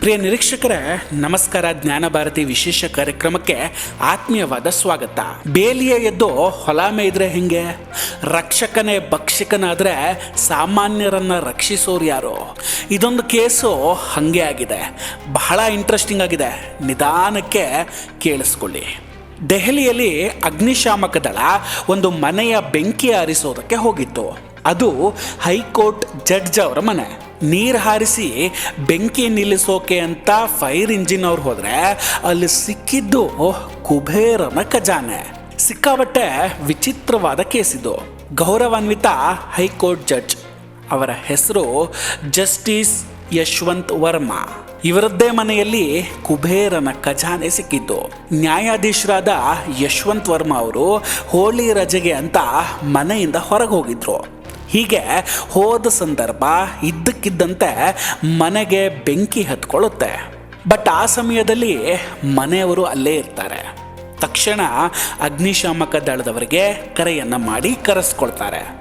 ಪ್ರಿಯ ನಿರೀಕ್ಷಕರೇ, ನಮಸ್ಕಾರ ಜ್ಞಾನ ಭಾರತಿ ವಿಶೇಷ ಕಾರ್ಯಕ್ರಮಕ್ಕೆ ಆತ್ಮೀಯವಾದ ಸ್ವಾಗತ. ಬೇಲಿಯ ಎದ್ದು ಹೊಲ ಮೇಯ್ದ್ರೆ ಹೆಂಗೆ? ರಕ್ಷಕನೇ ಭಕ್ಷಕನಾದರೆ ಸಾಮಾನ್ಯರನ್ನ ರಕ್ಷಿಸೋರು ಯಾರು? ಇದೊಂದು ಕೇಸು ಹಂಗೆ ಆಗಿದೆ. ಬಹಳ ಇಂಟ್ರೆಸ್ಟಿಂಗ್ ಆಗಿದೆ. ನಿಧಾನಕ್ಕೆ ಕೇಳಿಸ್ಕೊಳ್ಳಿ. ದೆಹಲಿಯಲ್ಲಿ ಅಗ್ನಿಶಾಮಕ ದಳ ಒಂದು ಮನೆಯ ಬೆಂಕಿ ಆರಿಸೋದಕ್ಕೆ ಹೋಗಿತ್ತು. ಅದು ಹೈಕೋರ್ಟ್ ಜಡ್ಜ್ ಅವರ ಮನೆ. ನೀರು ಹಾರಿಸಿ ಬೆಂಕಿ ನಿಲ್ಲಿಸೋಕೆ ಅಂತ ಫೈರ್ ಇಂಜಿನ್ ಅವ್ರು ಹೋದರೆ ಅಲ್ಲಿ ಸಿಕ್ಕಿದ್ದು ಕುಬೇರನ ಖಜಾನೆ ಸಿಕ್ಕಾಬಟ್ಟೆ ವಿಚಿತ್ರವಾದ ಕೇಸಿದು ಗೌರವಾನ್ವಿತ ಹೈಕೋರ್ಟ್ ಜಡ್ಜ್. ಅವರ ಹೆಸರು ಜಸ್ಟಿಸ್ ಯಶವಂತ್ ವರ್ಮಾ. ಇವರದ್ದೇ ಮನೆಯಲ್ಲಿ ಕುಬೇರನ ಖಜಾನೆ ಸಿಕ್ಕಿದ್ದು. ನ್ಯಾಯಾಧೀಶರಾದ ಯಶವಂತ್ ವರ್ಮಾ ಅವರು ಹೋಳಿ ರಜೆಗೆ ಅಂತ ಮನೆಯಿಂದ ಹೊರಗೆ ಹೋಗಿದ್ರು. ಹೀಗೆ ಹೋದ ಸಂದರ್ಭ ಇದ್ದಕ್ಕಿದ್ದಂತೆ ಮನೆಗೆ ಬೆಂಕಿ ಹತ್ಕೊಳ್ಳುತ್ತೆ. ಬಟ್ ಆ ಸಮಯದಲ್ಲಿ ಮನೆಯವರು ಅಲ್ಲೇ ಇರ್ತಾರೆ. ತಕ್ಷಣ ಅಗ್ನಿಶಾಮಕ ದಳದವರಿಗೆ ಕರೆಯನ್ನು ಮಾಡಿ ಕರೆಸ್ಕೊಳ್ತಾರೆ.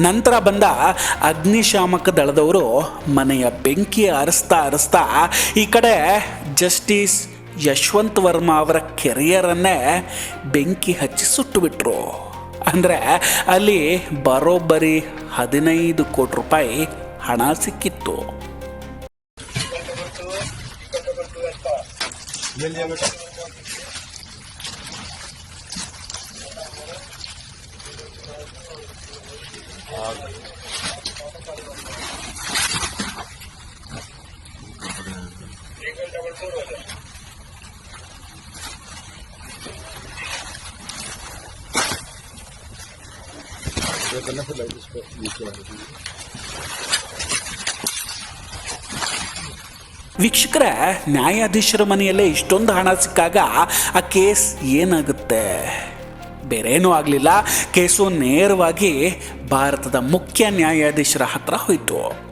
ನಂತರ ಬಂದ ಅಗ್ನಿಶಾಮಕ ದಳದವರು ಮನೆಯ ಬೆಂಕಿ ಅರಸ್ತಾ ಅರಸ್ತಾ ಈ ಕಡೆ ಜಸ್ಟಿಸ್ ಯಶವಂತ್ ವರ್ಮಾ ಅವರ ಕೆರಿಯರನ್ನೇ ಬೆಂಕಿ ಹಚ್ಚಿ ಸುಟ್ಟುಬಿಟ್ರು ಅಂದರೆ ಅಲ್ಲಿ ಬರೋಬ್ಬರಿ ಹದಿನೈದು ಕೋಟಿ ರೂಪಾಯಿ ಹಣ ಸಿಕ್ಕಿತ್ತು. ವೀಕ್ಷಕರೇ, ನ್ಯಾಯಾಧೀಶರ ಮನೆಯಲ್ಲೇ ಇಷ್ಟೊಂದು ಹಣ ಸಿಕ್ಕಾಗ ಆ ಕೇಸ್ ಏನಾಗುತ್ತೆ? ಬೇರೇನೂ ಆಗಲಿಲ್ಲ. ಕೇಸು ನೇರವಾಗಿ ಭಾರತದ ಮುಖ್ಯ ನ್ಯಾಯಾಧೀಶರ ಹತ್ರ ಹೋಯಿತು.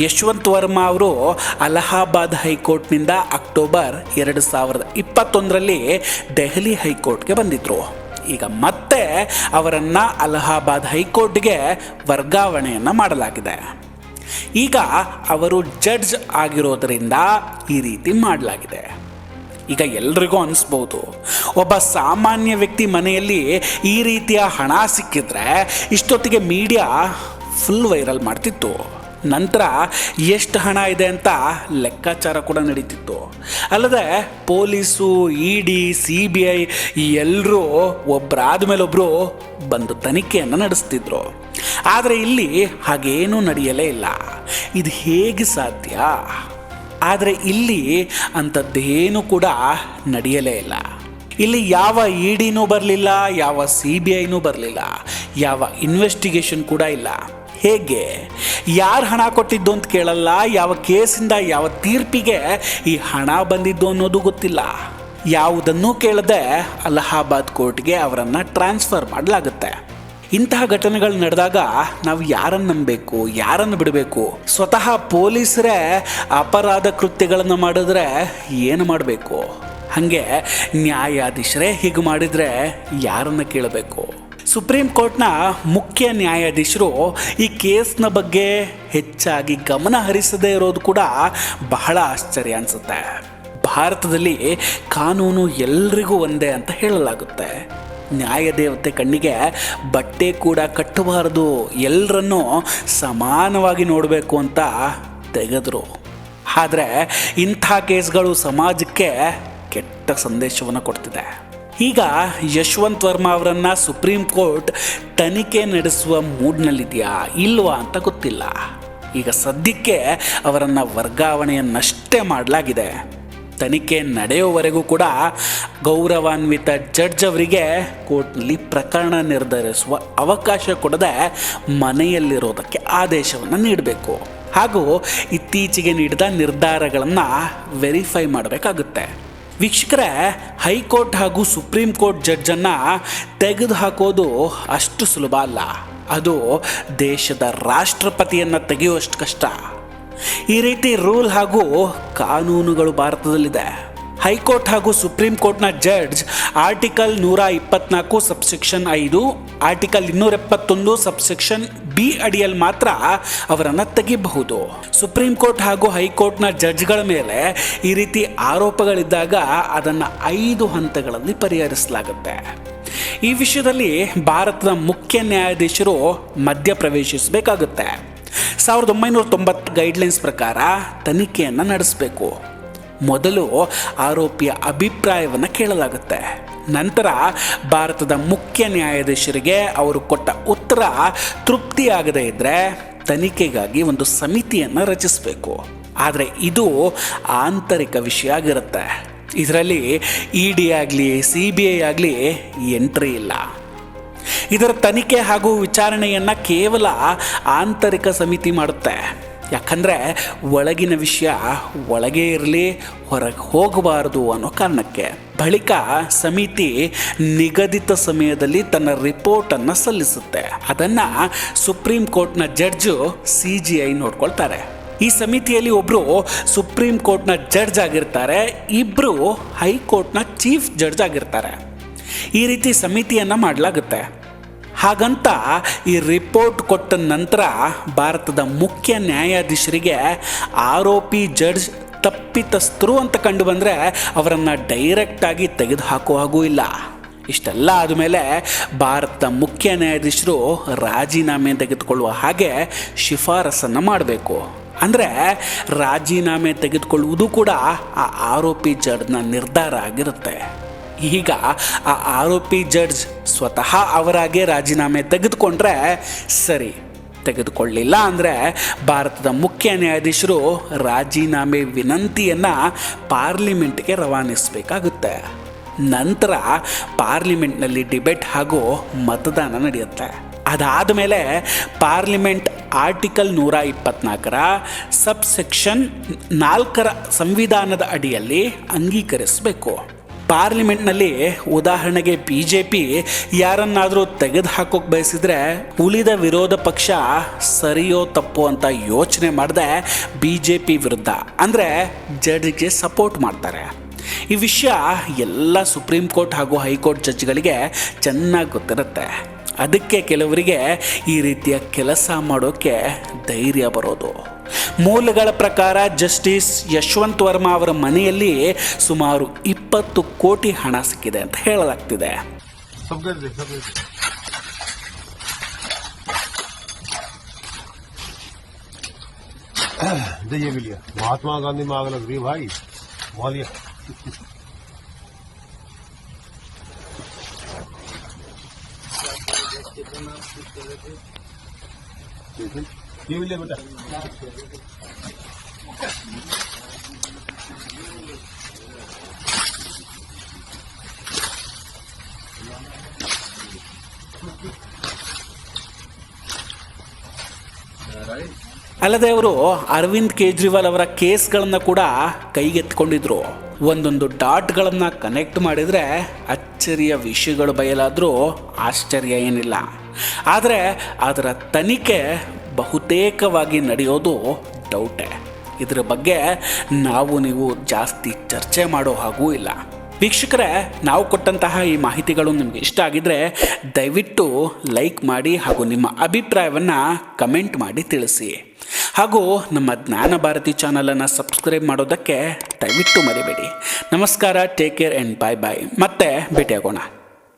ಯಶವಂತ್ ವರ್ಮಾ ಅವರು ಅಲಹಾಬಾದ್ ಹೈಕೋರ್ಟ್ನಿಂದ ಅಕ್ಟೋಬರ್ ಎರಡು ಸಾವಿರದ ಇಪ್ಪತ್ತೊಂದರಲ್ಲಿ ದೆಹಲಿ ಹೈಕೋರ್ಟ್ಗೆ ಬಂದಿದ್ದರು ಈಗ ಮತ್ತೆ ಅವರನ್ನು ಅಲಹಾಬಾದ್ ಹೈಕೋರ್ಟ್ಗೆ ವರ್ಗಾವಣೆಯನ್ನು ಮಾಡಲಾಗಿದೆ. ಈಗ ಅವರು ಜಡ್ಜ್ ಆಗಿರೋದರಿಂದ ಈ ರೀತಿ ಮಾಡಲಾಗಿದೆ. ಈಗ ಎಲ್ರಿಗೂ ಅನಿಸ್ಬೋದು, ಒಬ್ಬ ಸಾಮಾನ್ಯ ವ್ಯಕ್ತಿ ಮನೆಯಲ್ಲಿ ಈ ರೀತಿಯ ಹಣ ಸಿಕ್ಕಿದ್ರೆ ಇಷ್ಟೊತ್ತಿಗೆ ಮೀಡಿಯಾ ಫುಲ್ ವೈರಲ್ ಮಾಡ್ತಿತ್ತು. ನಂತರ ಎಷ್ಟು ಹಣ ಇದೆ ಅಂತ ಲೆಕ್ಕಾಚಾರ ಕೂಡ ನಡೀತಿತ್ತು. ಅಲ್ಲದೆ police E D C B I ಎಲ್ಲರೂ ಒಬ್ಬರಾದ ಮೇಲೆ ಒಬ್ಬರು ಬಂದು ತನಿಖೆಯನ್ನು ನಡೆಸ್ತಿದ್ರು. ಆದರೆ ಇಲ್ಲಿ ಹಾಗೇನೂ ನಡೆಯಲೇ ಇಲ್ಲ. ಇದು ಹೇಗೆ ಸಾಧ್ಯ? ಆದರೆ ಇಲ್ಲಿ ಅಂಥದ್ದೇನು ಕೂಡ ನಡೆಯಲೇ ಇಲ್ಲ. ಇಲ್ಲಿ ಯಾವ ಇ ಡಿನೂ ಬರಲಿಲ್ಲ, ಯಾವ ಸಿ ಬಿ ಐನೂ ಬರಲಿಲ್ಲ, ಯಾವ ಇನ್ವೆಸ್ಟಿಗೇಷನ್ ಕೂಡ ಇಲ್ಲ. ಹೇಗೆ? ಯಾರು ಹಣ ಕೊಟ್ಟಿದ್ದು ಅಂತ ಕೇಳಲ್ಲ, ಯಾವ ಕೇಸಿಂದ ಯಾವ ತೀರ್ಪಿಗೆ ಈ ಹಣ ಬಂದಿದ್ದು ಅನ್ನೋದು ಗೊತ್ತಿಲ್ಲ. ಯಾವುದನ್ನೂ ಕೇಳದೆ ಅಲಹಾಬಾದ್ ಕೋರ್ಟ್ಗೆ ಅವರನ್ನು ಟ್ರಾನ್ಸ್ಫರ್ ಮಾಡಲಾಗುತ್ತೆ. ಇಂತಹ ಘಟನೆಗಳು ನಡೆದಾಗ ನಾವು ಯಾರನ್ನು ನಂಬಬೇಕು, ಯಾರನ್ನು ಬಿಡಬೇಕು? ಸ್ವತಃ ಪೊಲೀಸರೇ ಅಪರಾಧ ಕೃತ್ಯಗಳನ್ನು ಮಾಡಿದ್ರೆ ಏನು ಮಾಡಬೇಕು? ಹಾಗೆ ನ್ಯಾಯಾಧೀಶರೇ ಹೀಗೆ ಮಾಡಿದರೆ ಯಾರನ್ನು ಕೇಳಬೇಕು? ಸುಪ್ರೀಂ ಕೋರ್ಟ್ನ ಮುಖ್ಯ ನ್ಯಾಯಾಧೀಶರು ಈ ಕೇಸ್ನ ಬಗ್ಗೆ ಹೆಚ್ಚಾಗಿ ಗಮನ ಹರಿಸದೇ ಇರೋದು ಕೂಡ ಬಹಳ ಆಶ್ಚರ್ಯ ಅನಿಸುತ್ತೆ. ಭಾರತದಲ್ಲಿ ಕಾನೂನು ಎಲ್ರಿಗೂ ಒಂದೇ ಅಂತ ಹೇಳಲಾಗುತ್ತೆ. ನ್ಯಾಯದೇವತೆ ಕಣ್ಣಿಗೆ ಬಟ್ಟೆ ಕೂಡ ಕಟ್ಟಬಾರದು ಎಲ್ಲರನ್ನೂ ಸಮಾನವಾಗಿ ನೋಡಬೇಕು ಅಂತ ತೆಗೆದರು. ಆದರೆ ಇಂಥ ಕೇಸ್ಗಳು ಸಮಾಜಕ್ಕೆ ಕೆಟ್ಟ ಸಂದೇಶವನ್ನು ಕೊಡ್ತಿದೆ. ಈಗ ಯಶವಂತ್ ವರ್ಮಾ ಅವರನ್ನು ಸುಪ್ರೀಂ ಕೋರ್ಟ್ ತನಿಖೆ ನಡೆಸುವ ಮೂಡ್ನಲ್ಲಿದೆಯಾ ಇಲ್ವಾ ಅಂತ ಗೊತ್ತಿಲ್ಲ. ಈಗ ಸದ್ಯಕ್ಕೆ ಅವರನ್ನು ವರ್ಗಾವಣೆಯನ್ನಷ್ಟೇ ಮಾಡಲಾಗಿದೆ. ತನಿಖೆ ನಡೆಯುವವರೆಗೂ ಕೂಡ ಗೌರವಾನ್ವಿತ ಜಡ್ಜ್ ಅವರಿಗೆ ಕೋರ್ಟ್ನಲ್ಲಿ ಪ್ರಕರಣ ನಿರ್ಧರಿಸುವ ಅವಕಾಶ ಕೊಡದೆ ಮನೆಯಲ್ಲಿರೋದಕ್ಕೆ ಆದೇಶವನ್ನು ನೀಡಬೇಕು. ಹಾಗೂ ಇತ್ತೀಚೆಗೆ ನೀಡಿದ ನಿರ್ಧಾರಗಳನ್ನು ವೆರಿಫೈ ಮಾಡಬೇಕಾಗುತ್ತೆ. ವೀಕ್ಷಕರೇ, ಹೈಕೋರ್ಟ್ ಹಾಗೂ ಸುಪ್ರೀಂ ಕೋರ್ಟ್ ಜಡ್ಜನ್ನು ತೆಗೆದು ಹಾಕೋದು ಅಷ್ಟು ಸುಲಭ ಅಲ್ಲ. ಅದು ದೇಶದ ರಾಷ್ಟ್ರಪತಿಯನ್ನು ತೆಗೆಯುವಷ್ಟು ಕಷ್ಟ. ಈ ರೀತಿ ರೂಲ್ ಹಾಗೂ ಕಾನೂನುಗಳು ಭಾರತದಲ್ಲಿದೆ. ಹೈಕೋರ್ಟ್ ಹಾಗೂ ಸುಪ್ರೀಂ ಕೋರ್ಟ್ನ ಜಡ್ಜ್ ಆರ್ಟಿಕಲ್ ನೂರ ಇಪ್ಪತ್ನಾಲ್ಕು ಸಬ್ಸೆಕ್ಷನ್ ಐದು, ಆರ್ಟಿಕಲ್ ಇನ್ನೂರ ಎಪ್ಪತ್ತೊಂದು ಸಬ್ಸೆಕ್ಷನ್ ಬಿ ಅಡಿಯಲ್ಲಿ ಮಾತ್ರ ಅವರನ್ನು ತೆಗಿಬಹುದು. ಸುಪ್ರೀಂ ಕೋರ್ಟ್ ಹಾಗೂ ಹೈಕೋರ್ಟ್ನ ಜಡ್ಜ್ಗಳ ಮೇಲೆ ಈ ರೀತಿ ಆರೋಪಗಳಿದ್ದಾಗ ಅದನ್ನು ಐದು ಹಂತಗಳಲ್ಲಿ ಪರಿಹರಿಸಲಾಗುತ್ತೆ. ಈ ವಿಷಯದಲ್ಲಿ ಭಾರತದ ಮುಖ್ಯ ನ್ಯಾಯಾಧೀಶರು ಮಧ್ಯ ಪ್ರವೇಶಿಸಬೇಕಾಗುತ್ತೆ. ಸಾವಿರದ ಒಂಬೈನೂರ ತೊಂಬತ್ತು ಗೈಡ್ಲೈನ್ಸ್ ಪ್ರಕಾರ ತನಿಖೆಯನ್ನು ನಡೆಸಬೇಕು. ಮೊದಲು ಆರೋಪಿಯ ಅಭಿಪ್ರಾಯವನ್ನು ಕೇಳಲಾಗುತ್ತೆ. ನಂತರ ಭಾರತದ ಮುಖ್ಯ ನ್ಯಾಯಾಧೀಶರಿಗೆ ಅವರು ಕೊಟ್ಟ ಉತ್ತರ ತೃಪ್ತಿಯಾಗದೇ ಇದ್ದರೆ ತನಿಖೆಗಾಗಿ ಒಂದು ಸಮಿತಿಯನ್ನು ರಚಿಸಬೇಕು. ಆದರೆ ಇದು ಆಂತರಿಕ ವಿಷಯ ಆಗಿರುತ್ತೆ. ಇದರಲ್ಲಿ ಇ ಡಿ ಆಗಲಿ, ಸಿ ಬಿ ಐ ಆಗಲಿ ಎಂಟ್ರಿ ಇಲ್ಲ. ಇದರ ತನಿಖೆ ಹಾಗೂ ವಿಚಾರಣೆಯನ್ನು ಕೇವಲ ಆಂತರಿಕ ಸಮಿತಿ ಮಾಡುತ್ತೆ. ಯಾಕಂದರೆ ಒಳಗಿನ ವಿಷಯ ಒಳಗೆ ಇರಲಿ, ಹೊರಗೆ ಹೋಗಬಾರದು ಅನ್ನೋ ಕಾರಣಕ್ಕೆ. ಬಳಿಕ ಸಮಿತಿ ನಿಗದಿತ ಸಮಯದಲ್ಲಿ ತನ್ನ ರಿಪೋರ್ಟನ್ನು ಸಲ್ಲಿಸುತ್ತೆ. ಅದನ್ನು ಸುಪ್ರೀಂ ಕೋರ್ಟ್ನ ಜಡ್ಜು ಸಿ ಜಿ ಐ ನೋಡ್ಕೊಳ್ತಾರೆ. ಈ ಸಮಿತಿಯಲ್ಲಿ ಒಬ್ಬರು ಸುಪ್ರೀಂ ಕೋರ್ಟ್ನ ಜಡ್ಜ್ ಆಗಿರ್ತಾರೆ ಇಬ್ಬರು ಹೈಕೋರ್ಟ್ನ ಚೀಫ್ ಜಡ್ಜ್ ಆಗಿರ್ತಾರೆ. ಈ ರೀತಿ ಸಮಿತಿಯನ್ನು ಮಾಡಲಾಗುತ್ತೆ. ಹಾಗಂತ ಈ ರಿಪೋರ್ಟ್ ಕೊಟ್ಟ ನಂತರ ಭಾರತದ ಮುಖ್ಯ ನ್ಯಾಯಾಧೀಶರಿಗೆ ಆರೋಪಿ ಜಡ್ಜ್ ತಪ್ಪಿತಸ್ಥರು ಅಂತ ಕಂಡು ಬಂದರೆ ಅವರನ್ನು ಡೈರೆಕ್ಟಾಗಿ ತೆಗೆದು ಹಾಕುವ ಹಾಗೂ ಇಲ್ಲ. ಇಷ್ಟೆಲ್ಲ ಆದಮೇಲೆ ಭಾರತದ ಮುಖ್ಯ ನ್ಯಾಯಾಧೀಶರು ರಾಜೀನಾಮೆ ತೆಗೆದುಕೊಳ್ಳುವ ಹಾಗೆ ಶಿಫಾರಸನ್ನು ಮಾಡಬೇಕು. ಅಂದರೆ ರಾಜೀನಾಮೆ ತೆಗೆದುಕೊಳ್ಳುವುದು ಕೂಡ ಆ ಆರೋಪಿ ಜಡ್ಜ್ನ ನಿರ್ಧಾರ ಆಗಿರುತ್ತೆ. ಈಗ ಆ ಆರೋಪಿ ಜಡ್ಜ್ ಸ್ವತಃ ಅವರಾಗೆ ರಾಜೀನಾಮೆ ತೆಗೆದುಕೊಂಡ್ರೆ ಸರಿ, ತೆಗೆದುಕೊಳ್ಳಿಲ್ಲ ಅಂದರೆ ಭಾರತದ ಮುಖ್ಯ ನ್ಯಾಯಾಧೀಶರು ರಾಜೀನಾಮೆ ವಿನಂತಿಯನ್ನು ಪಾರ್ಲಿಮೆಂಟ್ಗೆ ರವಾನಿಸಬೇಕಾಗುತ್ತೆ. ನಂತರ ಪಾರ್ಲಿಮೆಂಟ್ನಲ್ಲಿ ಡಿಬೇಟ್ ಹಾಗೂ ಮತದಾನ ನಡೆಯುತ್ತೆ. ಅದಾದ ಮೇಲೆ ಪಾರ್ಲಿಮೆಂಟ್ ಆರ್ಟಿಕಲ್ ನೂರ ಇಪ್ಪತ್ನಾಲ್ಕರ ಸಬ್ಸೆಕ್ಷನ್ ನಾಲ್ಕರ ಸಂವಿಧಾನದ ಅಡಿಯಲ್ಲಿ ಅಂಗೀಕರಿಸಬೇಕು. ಪಾರ್ಲಿಮೆಂಟ್ನಲ್ಲಿ ಉದಾಹರಣೆಗೆ ಬಿ ಜೆ ಪಿ ಯಾರನ್ನಾದರೂ ತೆಗೆದು ಹಾಕೋಕೆ ಬಯಸಿದ್ರೆ ಉಳಿದ ವಿರೋಧ ಪಕ್ಷ ಸರಿಯೋ ತಪ್ಪೋ ಅಂತ ಯೋಚನೆ ಮಾಡದೆ ಬಿ ಜೆ ಪಿ ವಿರುದ್ಧ. ಅಂದರೆ ಜಡ್ಜ್ಗೆ ಸಪೋರ್ಟ್ ಮಾಡ್ತಾರೆ. ಈ ವಿಷಯ ಎಲ್ಲ ಸುಪ್ರೀಂ ಕೋರ್ಟ್ ಹಾಗೂ ಹೈಕೋರ್ಟ್ ಜಡ್ಜ್ಗಳಿಗೆ ಚೆನ್ನಾಗಿ ಗೊತ್ತಿರುತ್ತೆ. ಅದಕ್ಕೆ ಕೆಲವರಿಗೆ ಈ ರೀತಿಯ ಕೆಲಸ ಮಾಡೋಕ್ಕೆ ಧೈರ್ಯ ಬರೋದು. ಮೂಲಗಳ ಪ್ರಕಾರ ಜಸ್ಟಿಸ್ ಯಶವಂತ್ ವರ್ಮಾ ಅವರ ಮನೆಯಲ್ಲಿ ಸುಮಾರು ಇಪ್ಪತ್ತು ಕೋಟಿ ಹಣ ಸಿಕ್ಕಿದೆ ಅಂತ ಹೇಳಲಾಗ್ತಿದೆ. ಮಹಾತ್ಮ ಗಾಂಧಿ ಮಾಗಲಗ್ರಿ ಭಾಯ್ ಮೌಲ್ಯ. Mm-hmm. ಅಲ್ಲದೆ ಅವರು ಅರವಿಂದ್ ಕೇಜ್ರಿವಾಲ್ ಅವರ ಕೇಸ್ಗಳನ್ನು ಕೂಡ ಕೈಗೆತ್ಕೊಂಡಿದ್ರು ಒಂದೊಂದು ಡಾಟ್ಗಳನ್ನು ಕನೆಕ್ಟ್ ಮಾಡಿದರೆ ಅಚ್ಚರಿಯ ವಿಷಯಗಳು ಬಯಲಾದರೂ ಆಶ್ಚರ್ಯ ಏನಿಲ್ಲ. ಆದರೆ ಅದರ ತನಿಖೆ ಬಹುತೇಕವಾಗಿ ನಡೆಯೋದು ಡೌಟೆ ಇದರ ಬಗ್ಗೆ ನಾವು ನೀವು ಜಾಸ್ತಿ ಚರ್ಚೆ ಮಾಡೋ ಹಾಗೂ ಇಲ್ಲ. ವೀಕ್ಷಕರೇ, ನಾವು ಕೊಟ್ಟಂತಹ ಈ ಮಾಹಿತಿಗಳು ನಿಮಗೆ ಇಷ್ಟ ಆಗಿದ್ದರೆ ದಯವಿಟ್ಟು ಲೈಕ್ ಮಾಡಿ ಹಾಗೂ ನಿಮ್ಮ ಅಭಿಪ್ರಾಯವನ್ನು ಕಮೆಂಟ್ ಮಾಡಿ ತಿಳಿಸಿ. ಹಾಗೂ ನಮ್ಮ ಜ್ಞಾನ ಭಾರತಿ ಚಾನಲನ್ನು ಸಬ್ಸ್ಕ್ರೈಬ್ ಮಾಡೋದಕ್ಕೆ ದಯವಿಟ್ಟು ಮರಿಬೇಡಿ. ನಮಸ್ಕಾರ, take care and bye bye ಮತ್ತೆ ಭೇಟಿಯಾಗೋಣ.